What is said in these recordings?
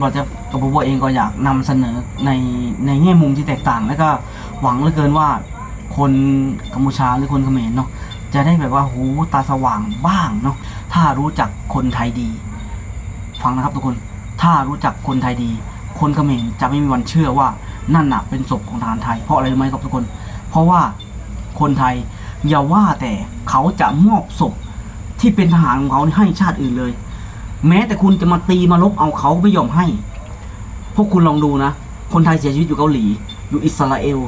เราจะกับบัวเองก็อยากนำเสนอในในแง่มุมที่แตกต่าง แล้วก็หวังเหลือเกินว่าคนกัมพูชาหรือคนเขมรเนาะจะได้แบบว่าหูตาสว่างบ้างเนาะถ้ารู้จักคนไทยดี ฟังนะครับทุกคนถ้ารู้จักคนไทยดี คนเขมรจะไม่มีวันเชื่อว่านั่นน่ะเป็นศพของทหารไทย เพราะอะไรรู้ไหมครับทุกคน เพราะว่าคนไทยอย่าว่าแต่เขาจะมอบศพที่เป็นทหารของเขาให้ชาติอื่นเลย แม้แต่คุณจะมาตีมาลบเอาเขาไม่ยอมให้ พวกคุณลองดูนะ คนไทยเสียชีวิตอยู่เกาหลี อยู่อิสราเอล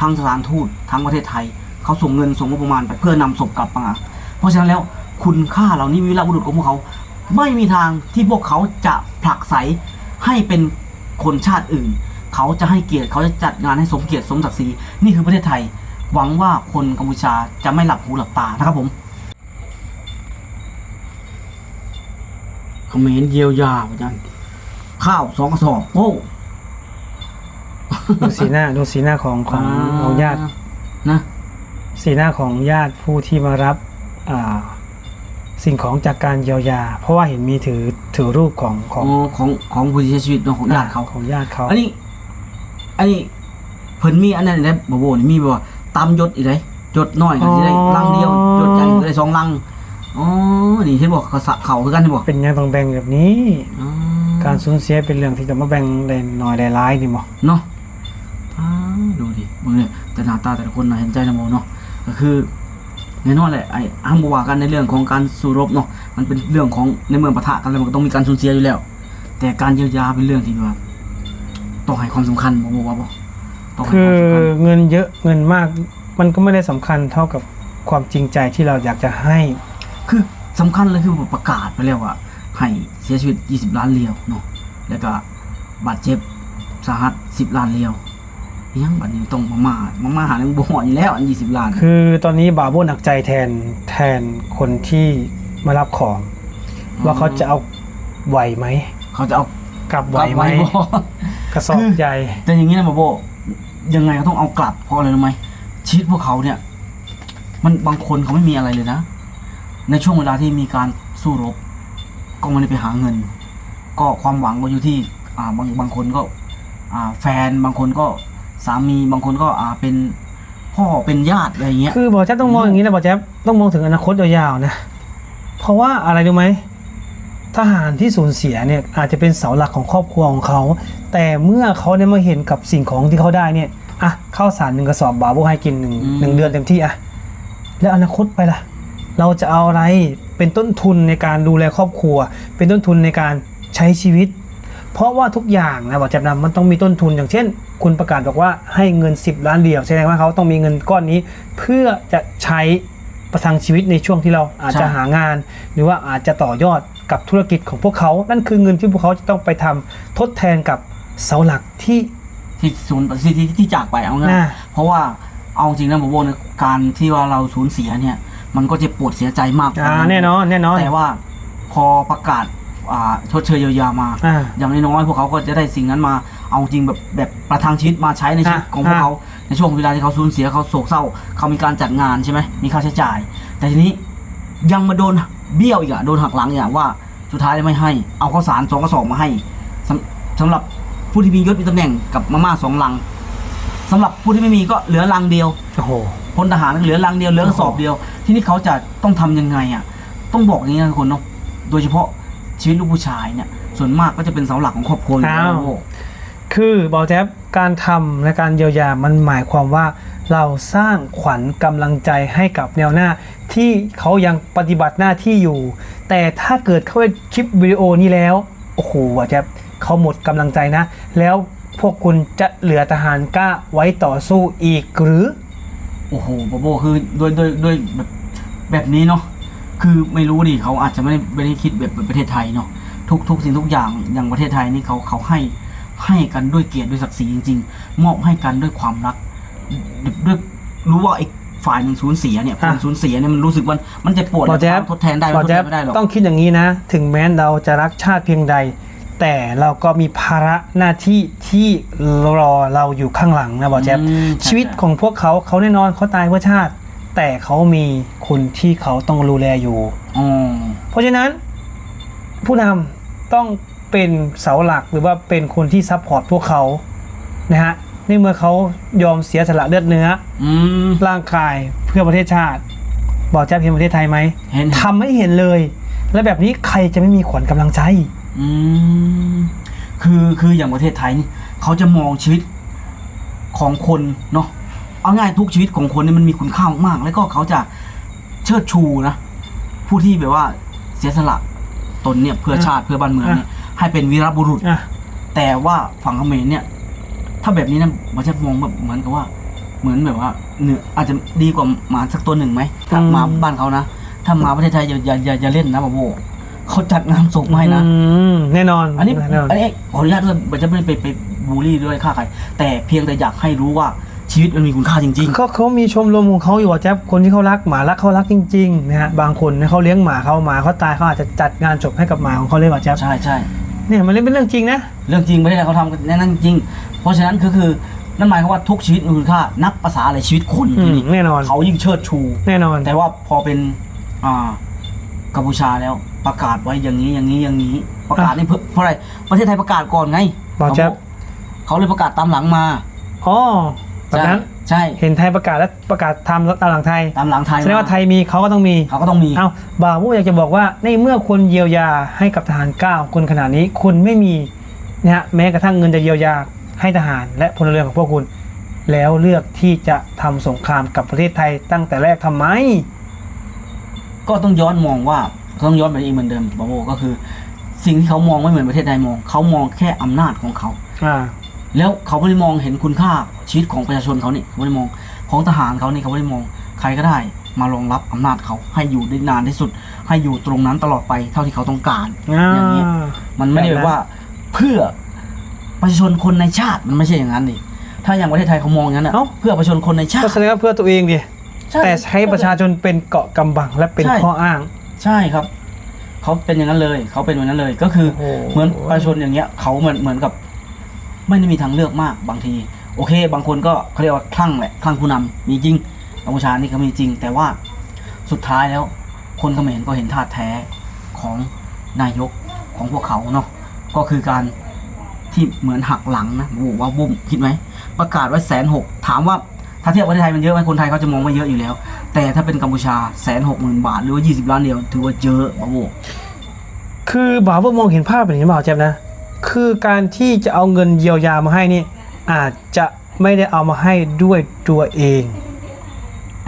ทางสถานทูตทางประเทศไทย เขาส่งเงินส่งงบประมาณไปเพื่อนำศพกลับมา เพราะฉะนั้นแล้วคุณค่าเหล่านี้วิรบุรุษของพวกเขา ไม่มีทางที่พวกเขาจะผลักไสให้เป็นคนชาติอื่น เขาจะให้เกียรติเขาจะจัดงานให้สมเกียรติสมศักดิ์ศรีนี่คือประเทศไทย หวังว่าคนกัมพูชาจะไม่หลับหูหลับตานะครับผม เขมรเยียวยาอาจารย์ข้าวสองกระสอบโอ้ดูสีหน้าดูสีหน้าของของของญาติ นะ สีหน้าของญาติผู้ที่มารับอ่าสิ่งของจากการเยียวยา เพราะว่าเห็นมีถือถือรูปของขขอองงของของผู้เสียชีวิตเนาะของญาติเขาของญาติเขาอันนี้ อันนี้เพิ่นมีอันนั้นได้บ่โบนี่มีบ่ว่าตามยศอีกได้ยศน้อยก็สิได้ลังเดียวยศใหญ่ก็ได้สองลัง อ๋อนี่เห็นบอกเขาสะเขาคือกันนี่บ่เป็นยังต้องแบ่งแบบนี้ อ๋อการสูญเสียเป็นเรื่องที่จะมาแบ่งได้น้อยได้ร้ายนี่บ่เนาะอ้าวดูดิมึงเนี่ยแต่หน้าตาแต่ละคนน่าเห็นใจนะโมเนาะก็คือแน่นอนแหละไอ้อ้างบ่ว่ากันในเรื่องของการสู้รบเนาะมันเป็นเรื่องของในเมืองปะทะกันแล้วมันก็ต้องมีการสูญเสียอยู่แล้ว แต่การเยียวยาเป็นเรื่องที่แบบว่าต้องให้ความสำคัญบ่บ่ว่าบ่ต้องให้คืคอวามสำคัญเงินเยอะเงินมาก มันก็ไม่ได้สำคัญเท่ากับความจริงใจที่เราอยากจะให้ คือสำคัญเลยคือประกาศไปแล้วว่าให้เสียชีวิต 20 ล้านเรียวเนาะแล้วก็บาดเจ็บสาหัส 10 ล้านเรียวอิหยังบัดนี้ต้องมามามามาหาเรื่องบ่ฮอดอยู่แล้วอัน 20 ล้าน คือตอนนี้บาโบหนักใจแทนแทนคนที่มารับของ ว่าเขาจะเอาไหวไหม เขาจะเอากลับไหวกลับไหมบ่กระสอบใหญ่แต่อย่างนี้นะบาโบยังไงก็ต้องเอากลับเพราะอะไรรู้ไหมชีวิตพวกเขาเนี่ย มันบางคนเขาไม่มีอะไรเลยนะ ในช่วงเวลาที่มีการสู้รบ ก็ไม่ได้ไปหาเงิน ก็ความหวังก็อยู่ที่บางบางคนก็แฟนบางคนก็สามีบางคนก็เป็นพ่อเป็นญาติอะไรเงี้ยคือบอแจ๊บต้องมองอย่างนี้นะบอแจ๊บต้องมองถึงอนาคตยาวๆนะเพราะว่าอะไรรู้ไหมทหารที่สูญเสียเนี่ยอาจจะเป็นเสาหลักของครอบครัวของเขา แต่เมื่อเขาได้มาเห็นกับสิ่งของที่เขาได้เนี่ยอะข้าวสารหนึ่งกระสอบบาโบให้กินหนึ่งหนึ่งเดือนเต็มที่อะแล้วอนาคตไปล่ะ เราจะเอาอะไรเป็นต้นทุนในการดูแลครอบครัว เป็นต้นทุนในการใช้ชีวิต เพราะว่าทุกอย่างนะบอกจับนำมันต้องมีต้นทุนอย่างเช่น คุณประกาศบอกว่าให้เงิน 10 ล้านเดียวแสดงว่าเขาต้องมีเงินก้อนนี้ เพื่อจะใช้ประทังชีวิตในช่วงที่เราอาจจะใช่หางาน หรือว่าอาจจะต่อยอดกับธุรกิจของพวกเขา นั่นคือเงินที่พวกเขาจะต้องไปทำทดแทนกับเสาหลักที่ที่ศูนย์ที่ที่ที่จากไปเอาง่ายน่าเพราะว่าเอาจริงนะบาโบเนี่ยการที่ว่าเราสูญเสียเนี่ย มันก็เจ็บปวดเสียใจมากอ่าแน่นอนแน่นอน แต่ว่าพอประกาศอ่าชดเชยเยียวยามา อ่าอย่างน้อยๆพวกเขาก็จะได้สิ่งนั้นมาเอาจริงแบบแบบประทังชีวิตมาใช้ในชีวิตอะของพวกอะ เขาในช่วงเวลาที่เขาสูญเสียเขาโศกเศร้า เขามีการจัดงานใช่ไหมมีค่าใช้จ่าย แต่ทีนี้ยังมาโดนเบี้ยวอีกอะโดนหักหลังอย่างว่าสุดท้ายไม่ให้ เอาข้าวสารสองกระสอบมาให้สำสำหรับผู้ที่มียศมีตำแหน่งกับมาม่าสองลังสำหรับผู้ที่ไม่มีก็เหลือลังเดียว โอ้โห พลทหารเหลือลังเดียวเหลือสอบเดียว ที่นี่เขาจะต้องทำยังไงอะ ต้องบอกอย่างนี้นะทุกคนเนาะโดยเฉพาะชีวิตลูกผู้ชายเนี่ย ส่วนมากก็จะเป็นเสาหลักของครอบครัวอยู่แล้วคือบอแจ๊บการทำและการเยียวยามันหมายความว่าเราสร้างขวัญกำลังใจให้กับแนวหน้า ที่เขายังปฏิบัติหน้าที่อยู่ แต่ถ้าเกิดเขาไปคลิปวิดีโอนี้แล้ว โอ้โหบอแจ๊บเขาหมดกำลังใจนะ แล้วพวกคุณจะเหลือทหารกล้าไว้ต่อสู้อีกหรือ โอ้โหโบโบคือโดยโดยโดยแบบแบบนี้เนาะคือไม่รู้ดิเขาอาจจะไม่ได้ไม่ได้คิดแบบแบบประเทศไทยเนาะทุกทุกสิ่งทุกอย่างอย่างประเทศไทยนี่เขาเขาให้ให้กันด้วยเกียรติด้วยศักดิ์ศรีจริง ๆ มอบให้กันด้วยความรักด้วยรู้ว่าไอ้ฝ่ายหนึ่งสูญเสียเนี่ยคนอะสูญเสียเนี่ยมันรู้สึกว่ามันเจะปวดบอแจ๊บทดแทนได้บมันอทดแทแจ๊บนไม่ได้หรอกต้องคิดอย่างนี้นะ ถึงแม้เราจะรักชาติเพียงใด แต่เราก็มีภาระหน้าที่ที่รอเราอยู่ข้างหลังนะบอแจ๊บอืมใช่ชีวิตของพวกเขาเขาแน่นอนเขาตายเพื่อชาติ แต่เขามีคนที่เขาต้องดูแลอยู่อ๋อเพราะฉะนั้น ผู้นำต้องเป็นเสาหลักหรือว่าเป็นคนที่ซัพพอร์ตพวกเขานะฮะในเมื่อเขายอมเสียสละเลือดเนื้ออืมร่างกายเพื่อประเทศชาติ บอกแจ๊บเห็นประเทศไทยไหมเห็นทำให้เห็นเลย แล้วแบบนี้ใครจะไม่มีขวัญกำลังใจ อืมคือคืออย่างประเทศไทยนี่เขาจะมองชีวิตของคนเนาะเอาง่ายทุกชีวิตของคนนี่มันมีคุณค่ามากๆแล้วก็เขาจะเชิดชูนะผู้ที่แบบว่าเสียสละตนเนี่ยเพื่อชาติเพื่อบ้านเมืองเนี่ยให้เป็นวีรบุรุษ อะ แต่ว่าฝั่งเขมรเนี่ย ถ้าแบบนี้นะมันจะมองแบบเหมือนกับว่า เหมือนแบบว่าเหนืออาจจะดีกว่าหมาสักตัวหนึ่งไหมถ้ามาบ้านเขานะถ้ามาประเทศไทยอย่าอย่าอย่าอย่าเล่นนะบาโบ เขาจัดงานศพมาให้นะ อืมแน่นอนอันนี้แน่นอน อันนี้ขออนุญาตด้วยมันจะไม่ได้ไปไปบูลลี่ด้วยค่าใครแต่เพียงแต่อยากให้รู้ว่าชีวิตมันมีคุณค่าจริงก็เขามีชมรมของเขาอยู่อะแจ๊บคนที่เขารักหมารักเขารักจริงๆนะฮะบางคนเนี่ยเขาเลี้ยงหมาเขาหมาเขาตายเขาอาจจะจัดงานศพให้กับหมาของเขาเลยว่ะแจ๊บๆ ใช่ใช่เนี่ยมันเล่นเป็นเรื่องจริงนะ เรื่องจริงประเทศไทยเขาทำกันแน่นั่นจริง เพราะฉะนั้นก็คือนั่นหมายความว่าทุกชีวิตมีคุณค่านับภาษาอะไรชีวิตคนอืที่มนี่แน่นอน เขายิ่งเชิดชู แน่นอนแต่ว่าพอเป็นอ่า กัมพูชาแล้วประกาศไว้อย่างนี้อย่างนี้อย่างนี้ ประกาศนี่เพื่อเพราะอะไรประเทศไทยประกาศก่อนไงบอกแจ๊บเขาเลยประกาศตามหลังมาอ๋อแบบใช่นั้นใช่เห็นไทยประกาศแล้วประกาศทำตามหลังไทยตามหลังไทยแสดงว่าไทยมีเขาก็ต้องมีเขาก็ต้องมีเอาบ่าวผู้อยากจะบอกว่าในเมื่อคนเยียวยาให้กับทหารเก้าคนขนาดนี้คุณไม่มีนะฮะแม้กระทั่งเงินจะเยียวยาให้ทหารและพลเรือนของพวกคุณ แล้วเลือกที่จะทำสงครามกับประเทศไทยตั้งแต่แรกทำไม ก็ต้องย้อนมองว่าต้องย้อนไปอีกเหมือนเดิมบาโบก็คือ สิ่งที่เขามองไม่เหมือนประเทศไทยมอง เขามองแค่อำนาจของเขาอ่าแล้วเขาไม่ได้มองเห็นคุณค่าชีวิตของประชาชนเขานี่เขาไม่ได้มองของทหารเขานี่เขาไม่ได้มองใครก็ได้มารองรับอำนาจเขาให้อยู่ได้นานที่สุด ให้อยู่ตรงนั้นตลอดไปเท่าที่เขาต้องการอย่างเงี้ยมันไม่ได้แบบว่าเพื่อประชาชนคนในชาติมันไม่ใช่อย่างนั้นดิถ้าอย่างประเทศไทยเขามองอย่างนั้นอะเอ้าเพื่อประชาชนคนในชาก็ติแสดงว่าเพื่อตัวเองดิ ใช่แต่ใช้ประชาชนเป็นเกาะกำบังและเป็นใช่ ข้ออ้าง ใช่ครับ เขาเป็นอย่างนั้นเลย เขาเป็นแบบนั้นเลย ก็คือโอ้โห เหมือนประชาชนอย่างเงี้ย เขาเหมือนเหมือนกับ ไม่ได้มีทางเลือกมากบางที โอเค บางคนก็เขาเรียกว่าคลั่งแหละคลั่งผู้นำมีจริงกัมพูชานี่ก็มีจริง แต่ว่าสุดท้ายแล้ว คนเขมรก็เห็นท่าแท้ของนายกของพวกเขาเนาะก็คือการที่เหมือนหักหลังนะโอ้โหว่าบุ้มคิดไหมประกาศไว้แสนหกถามว่า ถ้าเทียบประเทศไทยมันเยอะไหมคนไทยเขาจะมองไม่เยอะอยู่แล้ว แต่ถ้าเป็นกัมพูชาแสนหกหมื่นบาท หรือว่ายี่สิบล้านเดียวถือว่าเยอะโอ้โหคือบ่าวมองเห็นภาพแบบนี้บ่าวแจ๊บนะ คือการที่จะเอาเงินเยียวยามาให้นี่ อาจจะไม่ได้เอามาให้ด้วยตัวเอง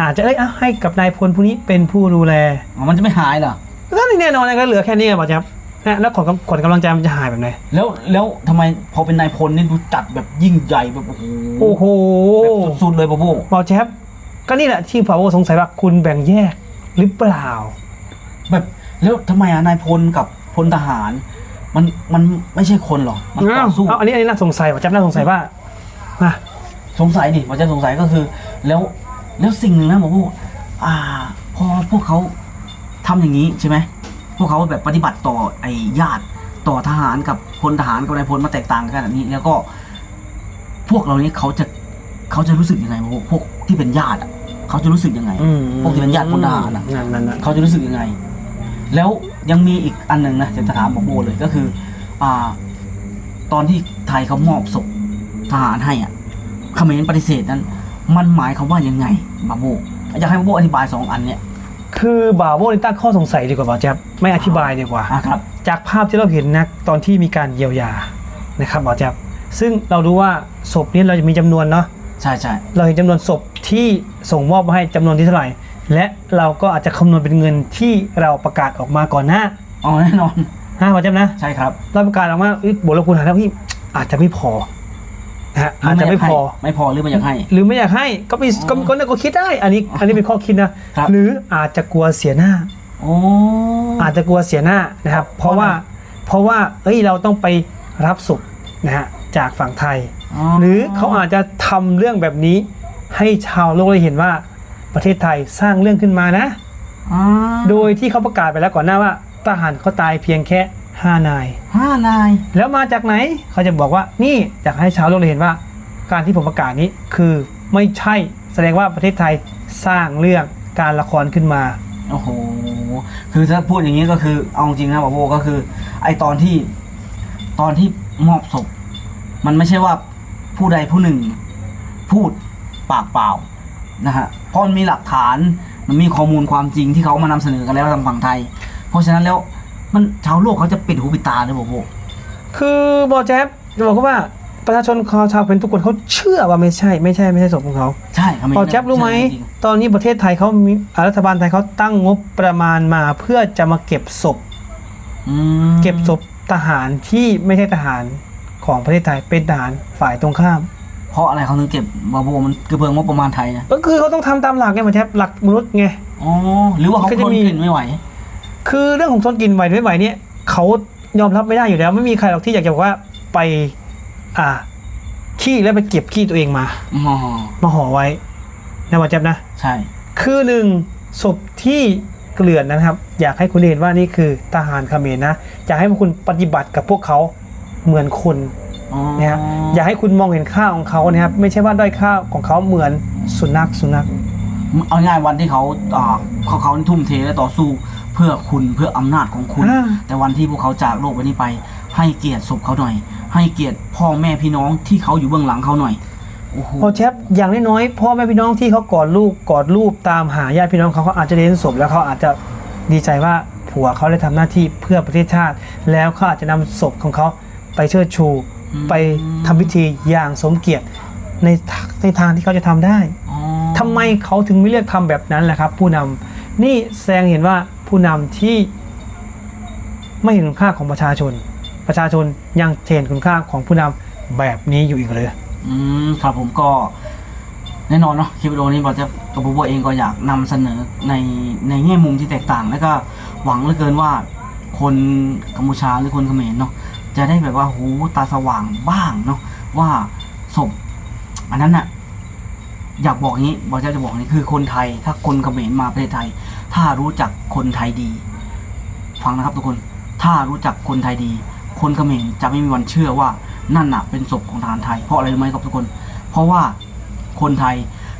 อาจจะเอ้ยอะให้กับนายพลผู้นี้เป็นผู้ดูแล อ๋อมันจะไม่หายเหรอก็แน่นอนนะก็เหลือแค่นี้ไงบ่าวแจ๊บ นะแล้วขวัญกำขวัญกำลังใจมันจะหายแบบไหนแล้วแล้วทำไมพอเป็นนายพลนี่ดูจัดแบบยิ่งใหญ่แบบโอ้โหโอ้โหแบบสุดๆเลยปะโบบ่าวแจ๊บก็นี่แหละที่บ่าวสงสัยว่าคุณแบ่งแยกหรือเปล่า แบบแล้วทำไมอะนายพลกับพลทหาร มันมันไม่ใช่คนหรอมันต่อสู้เอาอันนี้อันนี้น่าสงสัยบ่าวแจ๊บน่าสงสัยว่าอะสงสัยดิมันจะสงสัยก็คือ แล้วแล้วสิ่งหนึ่งนะบอกว่าอ่า พอพวกเขาทำอย่างนี้ใช่ไหม พวกเขาแบบปฏิบัติต่อไอ้ญาติต่อทหารกับพลทหารกับนายพลมาแตกต่างกันแบบนี้ แล้วก็พวกเรานี้เขาจะเขาจะรู้สึกยังไงพวกพวกที่เป็นญาติอะเขาจะรู้สึกยังไง อืมพวกที่เป็นญาติพลทหารอะนั่นนั่นนั่นเขาจะรู้สึกยังไง แล้วยังมีอีกอันหนึ่งนะจะถามบอกโบเลยก็คือ อ่า ตอนที่ไทยเขามอบศพทหารให้อะเขมรปฏิเสธนั้น มันหมายความว่ายังไงบาโบอยากให้บาโบอธิบายสองอันเนี่ย คือบ่าวโบนี่ตั้งข้อสงสัยดีกว่าบ่าวแจ๊บไม่อธิบายดีกว่า อะครับ จากภาพที่เราเห็นนะตอนที่มีการเยียวยานะครับบ่าวแจ๊บซึ่งเรารู้ว่าศพนี้เราจะมีจำนวนเนาะใช่ใช่เราเห็นจำนวนศพที่ส่งมอบมาให้จำนวนที่เท่าไหร่ และเราก็อาจจะคำนวณเป็นเงินที่เราประกาศออกมาก่อนหน้าอ๋อแน่นอนฮะบ่าวแจ๊บนะ ใช่ครับ เราประกาศออกมาเอ้ยบวกลบคูณหารแล้วพี่อาจจะไม่พอ นะฮะอาจจะไม่พอ ไม่พอหรือไม่อยากให้ หรือไม่อยากให้ก็มีก็ก็ก็คิดได้ อันนี้อันนี้เป็นข้อคิดนะ ครับ หรืออาจจะกลัวเสียหน้า โอ้อาจจะกลัวเสียหน้านะครับ เพราะว่าเพราะว่าเอ้ยเราต้องไปรับศพนะฮะจากฝั่งไทย หรือเขาอาจจะทำเรื่องแบบนี้ ให้ชาวโลกได้เห็นว่าประเทศไทยสร้างเรื่องขึ้นมานะ อ่าโดยที่เขาประกาศไปแล้วก่อนหน้าว่าทหารเขาตายเพียงแค่ 5นาย ห้านาย แล้วมาจากไหนเขาจะบอกว่านี่อยากให้ชาวโลกได้เห็นว่า การที่ผมประกาศนี้คือไม่ใช่แสดงว่าประเทศไทยสร้างเรื่องการละครขึ้นมาโอ้โห คือถ้าพูดอย่างนี้ก็คือ เอาจริงนะบาโบก็คือ ไอตอนที่ ตอนที่มอบศพ มันไม่ใช่ว่าผู้ใดผู้หนึ่ง พูดปากเปล่านะฮะ เพราะมันมีหลักฐาน มันมีข้อมูลความจริงที่เขามานำเสนอกันแล้วทางฝั่งไทย เพราะฉะนั้นแล้ว มันชาวโลกเขาจะปิดหูปิดตาเลยบอกโบคือบอแจ๊บจะบอกว่าประชาชนชาวเป็นทุกคนเขาเชื่อว่าไม่ใช่ไม่ใช่ไม่ใช่ศพของเขาใช่เขาไม่บอแจ๊บรู้ไหมจงตอนนี้ประเทศไทยเขามีอ่ารัฐบาลไทยเขาตั้งงบประมาณมาเพื่อจะมาเก็บศพๆอืมเก็บศพทหารที่ไม่ใช่ทหารของประเทศไทยเป็นทหารฝ่ายตรงข้าม เพราะอะไรเขาถึงเก็บบาโบมันกระเบื้องงบประมาณไทยนะก็คือเขาต้องทำตามหลักไงบอแจ๊บหลักมนุษย์ไงอ๋อหรือว่าเขาก็ทจะนมีกลิ่นไม่ไหว คือเรื่องของทนกินไหวไม่ไหวเนี่ยเขายอมรับไม่ได้อยู่แล้ว ไม่มีใครหรอกที่อยากจะบอกว่าไป อ่า ขี้แล้วไปเก็บขี้ตัวเองมา อ๋อมาห่อไว้นะบอแจ๊บนะ ใช่ คือหนึ่งศพที่เกลื่อนนะครับ อยากให้คุณเห็นว่านี่คือทหารเขมรนะอยากให้พวกคุณปฏิบัติกับพวกเขาเหมือนคนอ๋อนะครับอยากให้คุณมองเห็นค่าของเขานะครับ ไม่ใช่ว่าด้อยค่าของเขาเหมือนสุนัขสุนัข เอาง่ายๆวันที่เขาอ่าเขาเขาทุ่มเทและต่อสู้ เพื่อคุณเพื่ออำนาจของคุณ อ่า แต่วันที่พวกเขาจากโลกใบนี้ไป ให้เกียรติศพเขาหน่อย ให้เกียรติพ่อแม่พี่น้องที่เขาอยู่เบื้องหลังเขาหน่อยโอ้โห พอแชปอย่างน้อยๆพ่อแม่พี่น้องที่เขากอดลูกกอดรูปตามหาญาติพี่น้องเขาเขาอาจจะได้เห็นศพแล้วเขาอาจจะดีใจว่าผัวเขาได้ทำหน้าที่เพื่อประเทศชาติ แล้วเขาอาจจะนำศพของเขาไปเชิดชูไปทำพิธีอย่างสมเกียรติในทางในทางที่เขาจะทำได้อ๋อ ทำไมเขาถึงไม่เลือกทำแบบนั้นแหละครับ ผู้นำนี่แสดงเห็นว่า ผู้นำที่ไม่เห็นคุณค่าของประชาชน ประชาชนยังเห็นคุณค่าของผู้นำแบบนี้อยู่อีกเลยอืมครับผมก็แน่นอนเนาะคลิปวิดีโอนี้บอจะตัวผมเองก็อยากนำเสนอในในแง่มุมที่แตกต่าง แล้วก็หวังเหลือเกินว่าคนกัมพูชาหรือคนเขมรเนาะจะได้แบบว่าหูตาสว่างบ้างเนาะว่าศพอันนั้นน่ะ อยากบอกอย่างนี้บอกจะจะบอกนี้คือคนไทย ถ้าคนเขมรมาประเทศไทย ถ้ารู้จักคนไทยดี ฟังนะครับทุกคน ถ้ารู้จักคนไทยดี คนเขมรจะไม่มีวันเชื่อว่านั่นน่ะเป็นศพของทหารไทย เพราะอะไรรู้ไหมครับทุกคน เพราะว่าคนไทย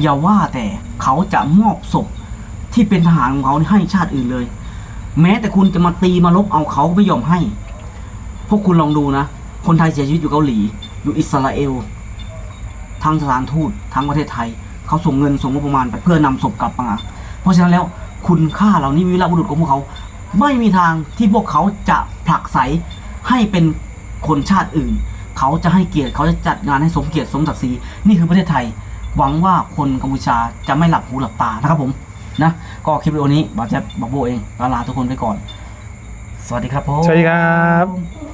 อย่าว่าแต่เขาจะมอบศพที่เป็นทหารของเขาให้ชาติอื่นเลย แม้แต่คุณจะมาตีมาลบเอาเขาไม่ยอมให้ พวกคุณลองดูนะ คนไทยเสียชีวิตอยู่เกาหลี อยู่อิสราเอลทางสถานทูตทางประเทศไทย เขาส่งเงินส่งงบประมาณไปเพื่อนำศพกลับมาเพราะฉะนั้นแล้วคุณค่าเหล่านี้วิรบุรุษของพวกเขา ไม่มีทางที่พวกเขาจะผลักไสให้เป็นคนชาติอื่น เขาจะให้เกียรติเขาจะจัดงานให้สมเกียรติสมศักดิ์ศรีนี่คือประเทศไทย หวังว่าคนกัมพูชาจะไม่หลับหูหลับตานะครับผมนะก็คลิปวิดีโอนี้บาเจ็บบับโบเองลาลาทุกคนไปก่อน สวัสดีครับผมสวัสดีครับ